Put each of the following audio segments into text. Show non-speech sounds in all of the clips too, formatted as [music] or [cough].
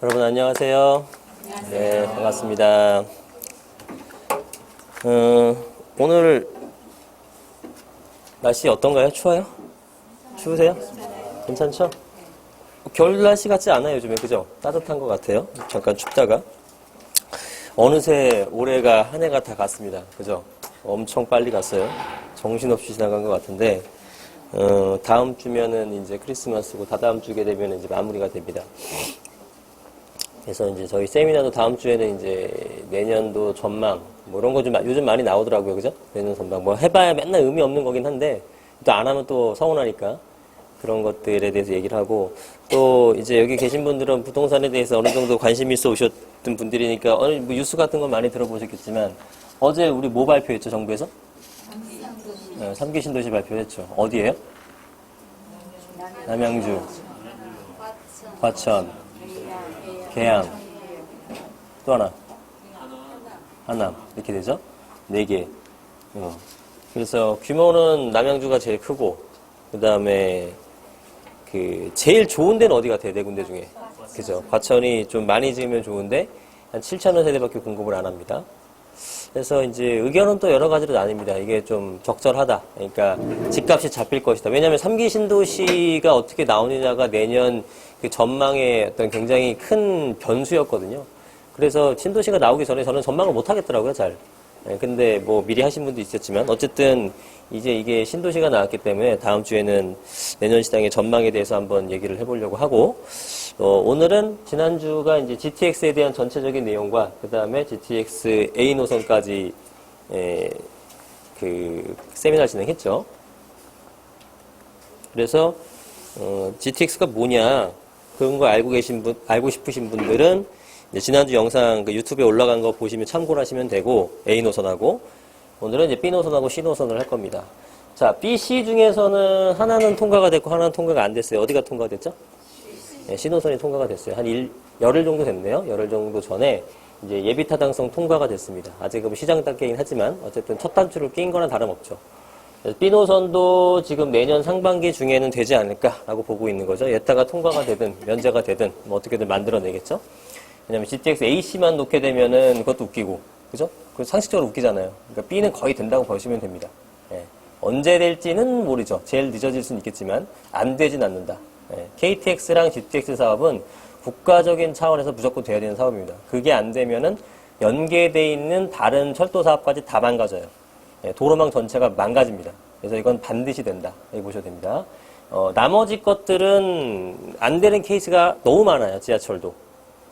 여러분 안녕하세요. 네, 반갑습니다. 어, 오늘 날씨 어떤가요? 추워요? 추우세요? 괜찮죠? 겨울 날씨 같지 않아요, 요즘에. 그죠? 따뜻한 것 같아요. 잠깐 춥다가. 어느새 올해가 한 해가 다 갔습니다. 그죠? 엄청 빨리 갔어요. 정신없이 지나간 것 같은데, 어, 다음 주면은 이제 크리스마스고, 다다음 주게 되면 이제 마무리가 됩니다. 그래서 이제 저희 세미나도 다음 주에는 이제 내년도 전망, 뭐 이런 거 좀 요즘 많이 나오더라고요. 그죠? 내년 전망. 뭐 해봐야 맨날 의미 없는 거긴 한데, 또 안 하면 또 서운하니까. 그런 것들에 대해서 얘기를 하고, 또 이제 여기 계신 분들은 부동산에 대해서 어느 정도 관심 있어 오셨던 분들이니까, 어느 뭐 뉴스 같은 건 많이 들어보셨겠지만, 어제 우리 뭐 발표했죠, 정부에서? 네, 3기 신도시 발표했죠. 어디에요? 남양주, 과천, 계양, 또 하나, 하남 이렇게 되죠? 네 개. 어. 그래서 규모는 남양주가 제일 크고 그 다음에 그 제일 좋은 데는 어디 같아요? 네 군데 중에. 그죠? 과천이 좀 많이 지으면 좋은데 한 7천원 세대밖에 공급을 안 합니다. 그래서 이제 의견은 또 여러 가지로 나뉩니다. 이게 좀 적절하다. 그러니까 집값이 잡힐 것이다. 왜냐하면 3기 신도시가 어떻게 나오느냐가 내년 그 전망의 어떤 굉장히 큰 변수였거든요. 그래서 신도시가 나오기 전에 저는 전망을 못 하겠더라고요, 잘. 예, 근데 뭐 미리 하신 분도 있었지만 어쨌든 이제 이게 신도시가 나왔기 때문에 다음 주에는 내년 시장의 전망에 대해서 한번 얘기를 해보려고 하고 어, 오늘은 지난주가 이제 GTX에 대한 전체적인 내용과 그 다음에 GTX A 노선까지 에, 그 세미나 진행했죠. 그래서 어, GTX가 뭐냐 그런 거 알고 계신 분 알고 싶으신 분들은 지난주 영상 그 유튜브에 올라간 거 보시면 참고를 하시면 되고 A 노선하고 오늘은 이제 B 노선하고 C 노선을 할 겁니다. 자, B, C 중에서는 하나는 통과가 됐고 하나는 통과가 안 됐어요. 어디가 통과됐죠? 네, C 노선이 통과가 됐어요. 한 일, 열흘 정도 됐네요. 열흘 정도 전에 이제 예비 타당성 통과가 됐습니다. 아직은 시장 단계이긴 하지만 어쨌든 첫 단추를 낀 거나 다름없죠. B 노선도 지금 내년 상반기 중에는 되지 않을까라고 보고 있는 거죠. 예타가 통과가 되든 면제가 되든 뭐 어떻게든 만들어내겠죠. 왜냐면 GTX AC만 놓게 되면은 그것도 웃기고, 그죠? 그 상식적으로 웃기잖아요. 그러니까 B는 거의 된다고 보시면 됩니다. 예. 언제 될지는 모르죠. 제일 늦어질 수는 있겠지만 안 되진 않는다. 예. KTX랑 GTX 사업은 국가적인 차원에서 무조건 돼야 되는 사업입니다. 그게 안 되면은 연계돼 있는 다른 철도 사업까지 다 망가져요. 예, 도로망 전체가 망가집니다. 그래서 이건 반드시 된다. 여기 보셔도 됩니다. 어, 나머지 것들은 안 되는 케이스가 너무 많아요. 지하철도.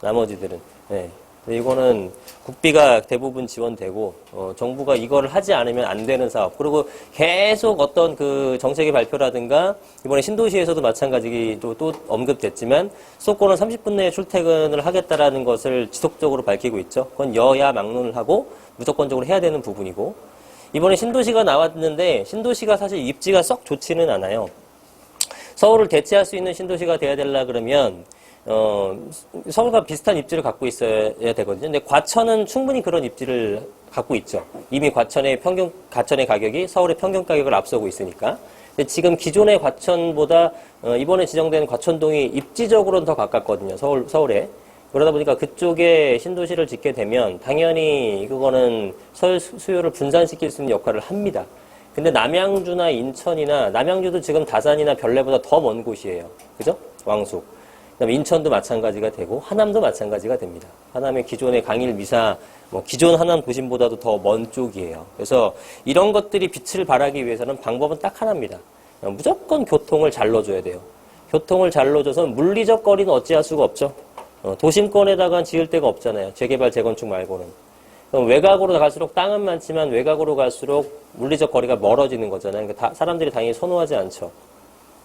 나머지들은. 예. 근데 이거는 국비가 대부분 지원되고 어, 정부가 이거를 하지 않으면 안 되는 사업. 그리고 계속 어떤 그 정책의 발표라든가 이번에 신도시에서도 마찬가지로 또 언급됐지만 수도권은 30분 내에 출퇴근을 하겠다라는 것을 지속적으로 밝히고 있죠. 그건 여야 막론을 하고 무조건적으로 해야 되는 부분이고 이번에 신도시가 나왔는데 신도시가 사실 입지가 썩 좋지는 않아요. 서울을 대체할 수 있는 신도시가 돼야 되려 그러면 어, 서울과 비슷한 입지를 갖고 있어야 되거든요. 근데 과천은 충분히 그런 입지를 갖고 있죠. 이미 과천의 평균, 과천의 가격이 서울의 평균 가격을 앞서고 있으니까. 근데 지금 기존의 과천보다 어, 이번에 지정된 과천동이 입지적으로는 더 가깝거든요. 서울, 서울에. 그러다 보니까 그쪽에 신도시를 짓게 되면 당연히 그거는 서울 수- 수요를 분산시킬 수 있는 역할을 합니다. 근데 남양주나 인천이나 남양주도 지금 다산이나 별내보다 더 먼 곳이에요. 그죠? 왕숙. 그다음에 인천도 마찬가지가 되고 하남도 마찬가지가 됩니다. 하남의 기존의 강일 미사 뭐 기존 하남 도심보다도 더 먼 쪽이에요. 그래서 이런 것들이 빛을 발하기 위해서는 방법은 딱 하나입니다. 어, 무조건 교통을 잘 넣어줘야 돼요. 교통을 잘 넣어줘서 물리적 거리는 어찌할 수가 없죠. 어, 도심권에다가 지을 데가 없잖아요. 재개발 재건축 말고는. 그럼 외곽으로 갈수록 땅은 많지만 외곽으로 갈수록 물리적 거리가 멀어지는 거잖아요. 그러니까 다- 사람들이 당연히 선호하지 않죠.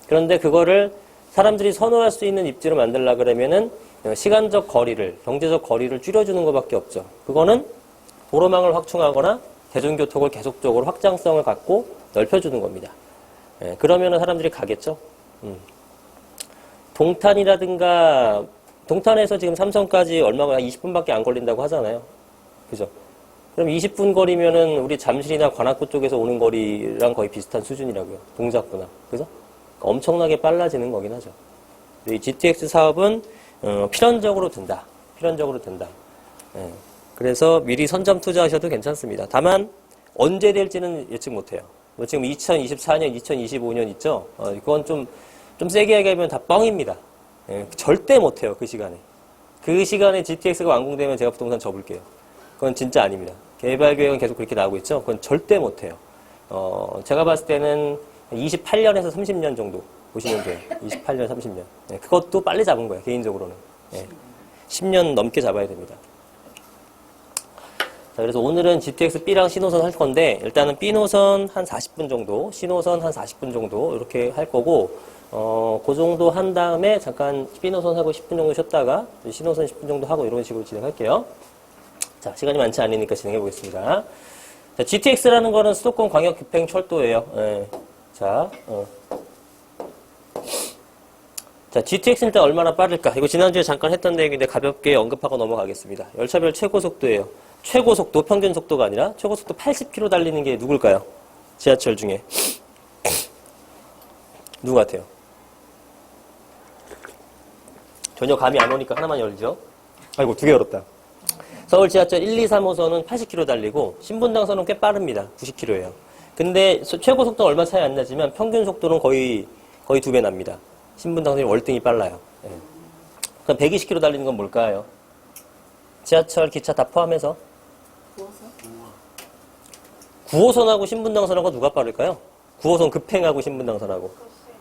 그런데 그거를 사람들이 선호할 수 있는 입지로 만들려 그러면은 시간적 거리를, 경제적 거리를 줄여주는 것밖에 없죠. 그거는 도로망을 확충하거나 대중교통을 계속적으로 확장성을 갖고 넓혀주는 겁니다. 예, 그러면은 사람들이 가겠죠. 음. 동탄이라든가 동탄에서 지금 삼성까지 얼마가 한 20분밖에 안 걸린다고 하잖아요. 그죠? 그럼 20분 거리면은 우리 잠실이나 관악구 쪽에서 오는 거리랑 거의 비슷한 수준이라고요. 동작구나. 그죠? 엄청나게 빨라지는 거긴 하죠. 이 GTX 사업은 어, 필연적으로 든다. 필연적으로 든다. 예. 그래서 미리 선점 투자하셔도 괜찮습니다. 다만 언제 될지는 예측 못해요. 뭐 지금 2024년, 2025년 있죠. 어, 그건 좀 좀 세게 얘기하면 다 뻥입니다. 예, 절대 못해요 그 시간에. 그 시간에 GTX가 완공되면 제가 부동산 접을게요. 그건 진짜 아닙니다. 개발 계획은 계속 그렇게 나오고 있죠. 그건 절대 못해요. 어, 제가 봤을 때는 28년에서 30년 정도 보시면 돼요. 28년, 30년. 네, 그것도 빨리 잡은 거예요, 개인적으로는. 네, 10년 넘게 잡아야 됩니다. 자, 그래서 오늘은 GTX B랑 C노선 할 건데, 일단은 B노선 한 40분 정도, C노선 한 40분 정도, 이렇게 할 거고, 어, 그 정도 한 다음에 잠깐 B노선 하고 10분 정도 쉬었다가, C노선 10분 정도 하고 이런 식으로 진행할게요. 자, 시간이 많지 않으니까 진행해 보겠습니다. 자, GTX라는 거는 수도권 광역 급행 철도예요. 예. 자, 어. 자, GTX는 일단 얼마나 빠를까? 이거 지난주에 잠깐 했던 얘기인데 가볍게 언급하고 넘어가겠습니다. 열차별 최고 속도예요. 최고 속도, 평균 속도가 아니라 최고 속도 80km 달리는 게 누굴까요? 지하철 중에. [clears throat] 누구 같아요? 전혀 감이 안 오니까 하나만 열죠. 아이고, 두 개 열었다. 서울 지하철 1, 2, 3호선은 80km 달리고 신분당선은 꽤 빠릅니다. 90km예요. 근데 소- 최고 속도는 얼마 차이 안 나지만 평균 속도는 거의 거의 두 배 납니다. 신분당선이 월등히 빨라요. 예. 그럼 120km 달리는 건 뭘까요? 지하철, 기차 다 포함해서 9호선하고 신분당선하고 누가 빠를까요? 9호선 급행하고 신분당선하고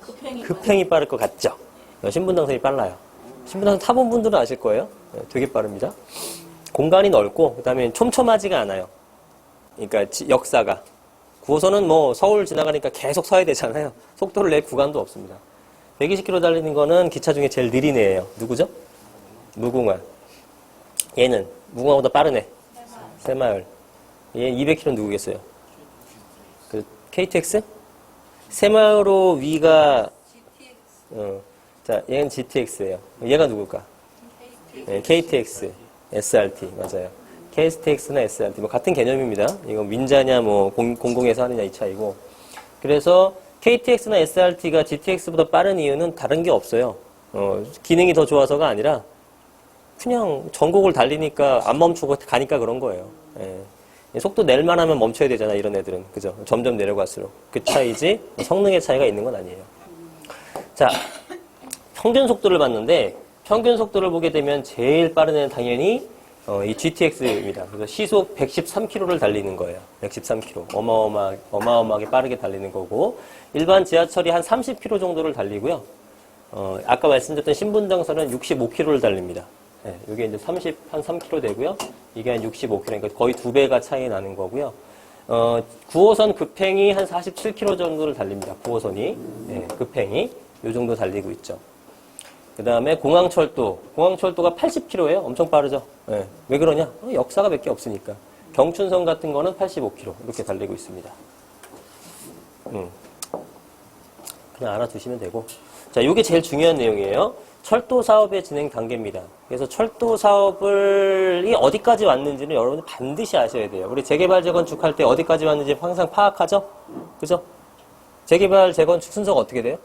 급행이 급행이 빠를 것 같죠? 어, 신분당선이 빨라요. 신분당선 타본 분들은 아실 거예요. 네, 되게 빠릅니다. 공간이 넓고 그다음에 촘촘하지가 않아요. 그러니까 지- 역사가 9호선은 뭐 서울 지나가니까 계속 서야 되잖아요. 속도를 낼 구간도 없습니다. 120km 달리는 거는 기차 중에 제일 느린 애예요. 누구죠? 무궁화. 얘는 무궁화보다 애. 새마을. 얘 200km 누구겠어요? 그 KTX? 새마을호 위가 어, 자, 얘는 GTX예요. 얘가 누굴까? 네, KTX, SRT 맞아요. KTX나 SRT 뭐 같은 개념입니다. 이거 민자냐 뭐 공, 공공에서 하느냐 이 차이고. 그래서 KTX나 SRT가 GTX보다 빠른 이유는 다른 게 없어요. 어, 기능이 더 좋아서가 아니라 그냥 전국을 달리니까 안 멈추고 가니까 그런 거예요. 예. 속도 낼 만 하면 멈춰야 되잖아, 이런 애들은. 그죠? 점점 내려갈수록. 그 차이지, 성능의 차이가 있는 건 아니에요. 자, 평균 속도를 봤는데, 평균 속도를 보게 되면 제일 빠른 애는 당연히 어, 이 GTX입니다. 그래서 시속 113km를 달리는 거예요. 113km. 어마어마, 어마어마하게 빠르게 달리는 거고, 일반 지하철이 한 30km 정도를 달리고요. 어, 아까 말씀드렸던 신분당선은 65km를 달립니다. 네, 이게 이제 30, 한 3km 되고요. 이게 한 65km, 그러니까 거의 두 배가 차이 나는 거고요. 어, 9호선 급행이 한 47km 정도를 달립니다. 9호선이. 네, 급행이. 요 정도 달리고 있죠. 그 다음에 공항철도. 공항철도가 80km예요. 엄청 빠르죠. 네, 왜 그러냐? 어, 역사가 몇 개 없으니까. 경춘선 같은 거는 85km. 이렇게 달리고 있습니다. 음. 그냥 알아두시면 되고. 자, 이게 제일 중요한 내용이에요. 철도 사업의 진행 단계입니다. 그래서 철도 사업을 이 어디까지 왔는지는 여러분들 반드시 아셔야 돼요. 우리 재개발 재건축 할 때 어디까지 왔는지 항상 파악하죠? 그죠? 재개발 재건축 순서가 어떻게 돼요?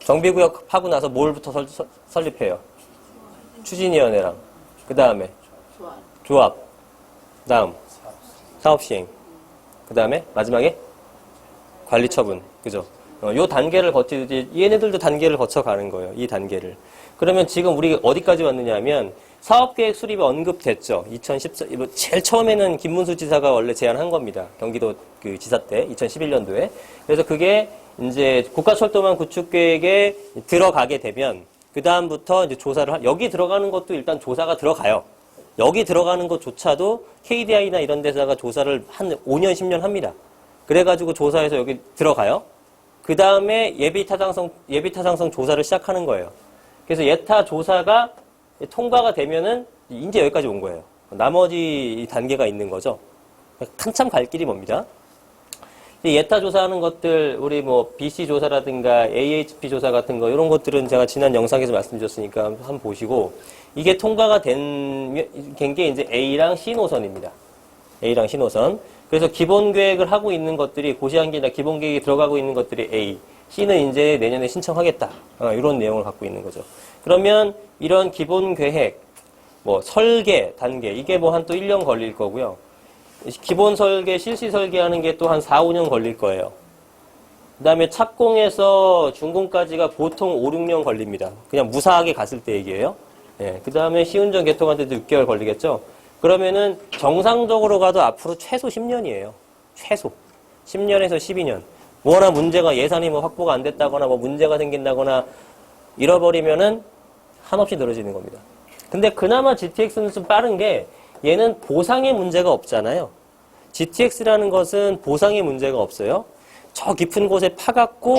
정비구역 하고 나서 뭘부터 설, 설- 설립해요? 추진위원회랑 그 다음에. 조합, 다음 사업 시행, 그 다음에 마지막에 관리 처분, 그죠? 어, 요 단계를 거치듯이 얘네들도 단계를 거쳐가는 거예요. 이 단계를. 그러면 지금 우리 어디까지 왔느냐면 사업계획 수립이 언급됐죠. 2014, 뭐 제일 처음에는 김문수 지사가 원래 제안한 겁니다. 경기도 그 지사 때 2011년도에. 그래서 그게 이제 국가철도망 구축 계획에 들어가게 되면 그 다음부터 이제 조사를 하, 여기 들어가는 것도 일단 조사가 들어가요. 여기 들어가는 것조차도 KDI나 이런 데다가 조사를 한 5년, 10년 합니다. 그래가지고 조사해서 여기 들어가요. 그 다음에 예비 타당성, 예비 타당성 조사를 시작하는 거예요. 그래서 예타 조사가 통과가 되면은 이제 여기까지 온 거예요. 나머지 단계가 있는 거죠. 한참 갈 길이 멉니다. 이 예타 조사하는 것들, 우리 뭐 BC 조사라든가 AHP 조사 같은 거, 이런 것들은 제가 지난 영상에서 말씀드렸으니까 한번 보시고, 이게 통과가 된, 된게 이제 A랑 C 노선입니다. A랑 C 노선. 그래서 기본 계획을 하고 있는 것들이, 고시한계나 기본 계획이 들어가고 있는 것들이 A. C는 이제 내년에 신청하겠다. 어, 이런 내용을 갖고 있는 거죠. 그러면 이런 기본 계획, 뭐 설계, 단계 이게 뭐 한 또 1년 걸릴 거고요. 기본 설계, 실시 설계하는 게 또 한 4, 5년 걸릴 거예요. 그 다음에 착공에서 준공까지가 보통 5, 6년 걸립니다. 그냥 무사하게 갔을 때 얘기예요. 예, 그 다음에 시운전 개통하는데도 6개월 걸리겠죠. 그러면은 정상적으로 가도 앞으로 최소 10년이에요. 최소. 10년에서 12년. 뭐나 문제가 예산이 뭐 확보가 안 됐다거나 뭐 문제가 생긴다거나 잃어버리면은 한없이 늘어지는 겁니다. 근데 그나마 GTX는 좀 빠른 게 얘는 보상의 문제가 없잖아요. GTX라는 것은 보상의 문제가 없어요. 저 깊은 곳에 파갖고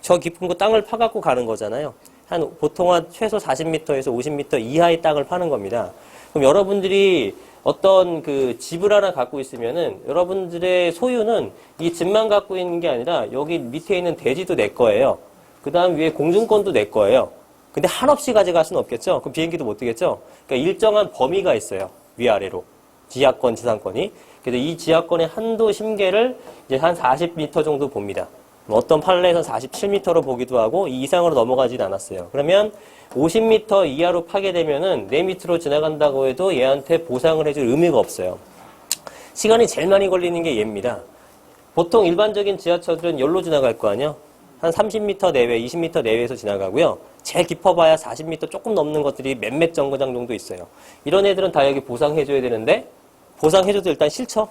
저 깊은 곳 땅을 파갖고 가는 거잖아요. 한 보통 한 최소 40m에서 50m 이하의 땅을 파는 겁니다. 그럼 여러분들이 어떤 그 집을 하나 갖고 있으면은 여러분들의 소유는 이 집만 갖고 있는 게 아니라 여기 밑에 있는 대지도 내 거예요. 그 다음 위에 공중권도 내 거예요. 근데 한없이 가져갈 수는 없겠죠? 그럼 비행기도 못 뜨겠죠? 그러니까 일정한 범위가 있어요. 위아래로. 지하권, 지상권이. 그래서 이 지하권의 한도 심계를 이제 한 40m 정도 봅니다. 뭐 어떤 판례에서 47m로 보기도 하고 이 이상으로 넘어가진 않았어요. 그러면 50m 이하로 파게 되면은 내 밑으로 지나간다고 해도 얘한테 보상을 해줄 의미가 없어요. 시간이 제일 많이 걸리는 게 얘입니다. 보통 일반적인 지하철들은 열로 지나갈 거 아니야? 한 30m 내외, 20m 내외에서 지나가고요. 제일 깊어봐야 40m 조금 넘는 것들이 몇몇 정거장 정도 있어요. 이런 애들은 다 여기 보상해줘야 되는데 보상해줘도 일단 싫죠?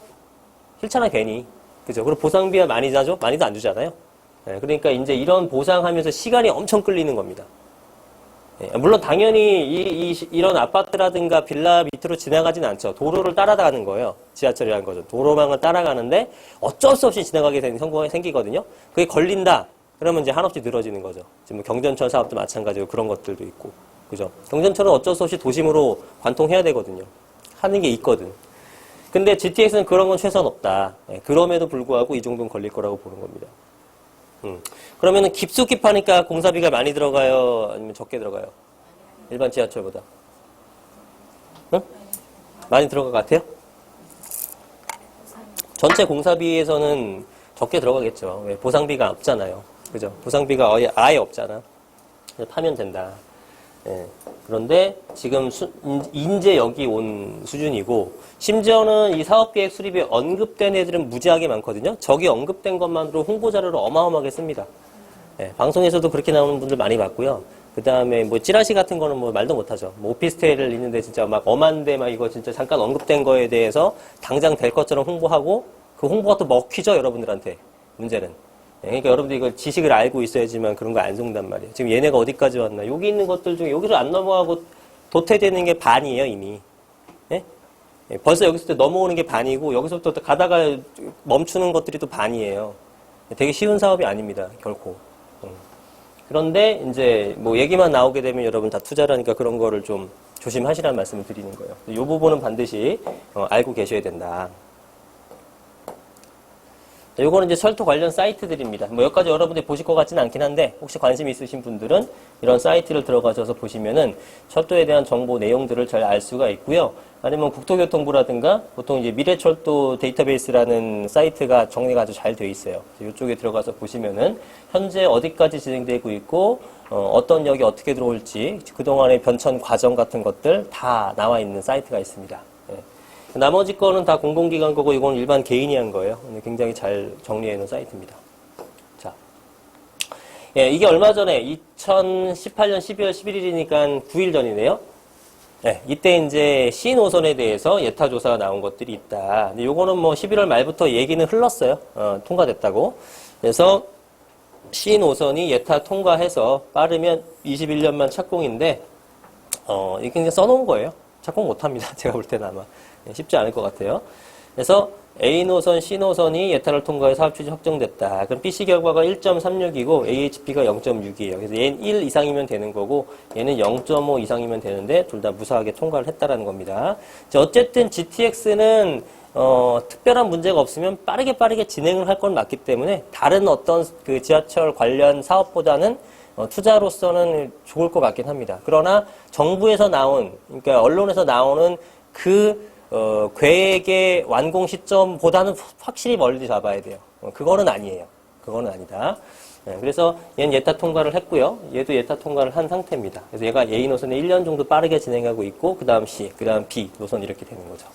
싫잖아 괜히. 그죠? 그리고 보상비가 많이 나죠? 많이도 안 주잖아요. 예, 그러니까 이제 이런 보상하면서 시간이 엄청 끌리는 겁니다. 예, 물론 당연히 이, 이, 런 아파트라든가 빌라 밑으로 지나가진 않죠. 도로를 따라가는 거예요. 지하철이라는 거죠. 도로망을 따라가는데 어쩔 수 없이 지나가게 되는 성공이 생기거든요. 그게 걸린다. 그러면 이제 한없이 늘어지는 거죠. 지금 뭐 경전철 사업도 마찬가지고 그런 것들도 있고. 그죠? 경전철은 어쩔 수 없이 도심으로 관통해야 되거든요. 하는 게 있거든. 근데 GTX는 그런 건 최소한 없다. 예, 그럼에도 불구하고 이 정도는 걸릴 거라고 보는 겁니다. 음. 그러면은 깊숙이 파니까 공사비가 많이 들어가요? 아니면 적게 들어가요? 일반 지하철보다. 응? 많이 들어갈 것 같아요? 전체 공사비에서는 적게 들어가겠죠. 왜? 보상비가 없잖아요. 그죠? 보상비가 아예, 없잖아. 파면 된다. 예. 그런데 지금 수, 인제 여기 온 수준이고 심지어는 이 사업계획 수립에 언급된 애들은 무지하게 많거든요. 저기 언급된 것만으로 홍보 자료를 어마어마하게 씁니다. 예, 방송에서도 그렇게 나오는 분들 많이 봤고요. 그 다음에 뭐 찌라시 같은 거는 뭐 말도 못하죠. 뭐 오피스텔을 있는데 진짜 막 엄한데 막 이거 진짜 잠깐 언급된 거에 대해서 당장 될 것처럼 홍보하고 그 홍보가 또 먹히죠 여러분들한테 문제는. 예, 그러니까 여러분들 이걸 지식을 알고 있어야지만 그런 거 안 속는단 말이에요. 지금 얘네가 어디까지 왔나. 여기 있는 것들 중에 여기서 안 넘어가고 도태되는 게 반이에요, 이미. 예? 예, 벌써 여기서 넘어오는 게 반이고 여기서부터 또 가다가 멈추는 것들이 또 반이에요. 되게 쉬운 사업이 아닙니다, 결코. 음. 그런데 이제 뭐 얘기만 나오게 되면 여러분 다 투자라니까 그런 거를 좀 조심하시라는 말씀을 드리는 거예요. 이 부분은 반드시 어, 알고 계셔야 된다. 요거는 이제 철도 관련 사이트들입니다. 뭐 여기까지 여러분들이 보실 것 같지는 않긴 한데 혹시 관심 있으신 분들은 이런 사이트를 들어가셔서 보시면은 철도에 대한 정보 내용들을 잘 알 수가 있고요. 아니면 국토교통부라든가 보통 이제 미래철도 데이터베이스라는 사이트가 정리가 아주 잘 돼 있어요. 이쪽에 들어가서 보시면은 현재 어디까지 진행되고 있고 어, 떤 역이 어떻게 들어올지 그동안의 변천 과정 같은 것들 다 나와 있는 사이트가 있습니다. 나머지 거는 다 공공기관 거고 이건 일반 개인이 한 거예요. 굉장히 잘 정리해 놓은 사이트입니다. 자. 예, 이게 얼마 전에 2018년 12월 11일이니까 9일 전이네요. 네, 이때 이제 C 노선에 대해서 예타 조사가 나온 것들이 있다. 근데 요거는 뭐 11월 말부터 얘기는 흘렀어요. 어, 통과됐다고. 그래서 C 노선이 예타 통과해서 빠르면 21년만 착공인데 어, 이게 그냥 써놓은 거예요. 착공 못합니다. [laughs] 제가 볼 때는 아마. 네, 쉽지 않을 것 같아요. 그래서 A 노선, C 노선이 예타를 통과해 사업 취지 확정됐다. 그럼 BC 결과가 1.36이고 AHP가 0.6이에요. 그래서 얘는 1 이상이면 되는 거고 얘는 0.5 이상이면 되는데 둘 다 무사하게 통과를 했다라는 겁니다. 어쨌든 GTX는 어, 특별한 문제가 없으면 빠르게 빠르게 진행을 할 건 맞기 때문에 다른 어떤 그 지하철 관련 사업보다는 어, 투자로서는 좋을 것 같긴 합니다. 그러나 정부에서 나온, 그러니까 언론에서 나오는 그 어, 계획의 완공 시점보다는 확실히 멀리 잡아야 돼요. 어, 그거는 아니에요. 그거는 아니다. 네, 그래서 얘는 예타 통과를 했고요. 얘도 예타 통과를 한 상태입니다. 그래서 얘가 A 노선에 1년 정도 빠르게 진행하고 있고 그 다음 C, 그 다음 B 노선 이렇게 되는 거죠.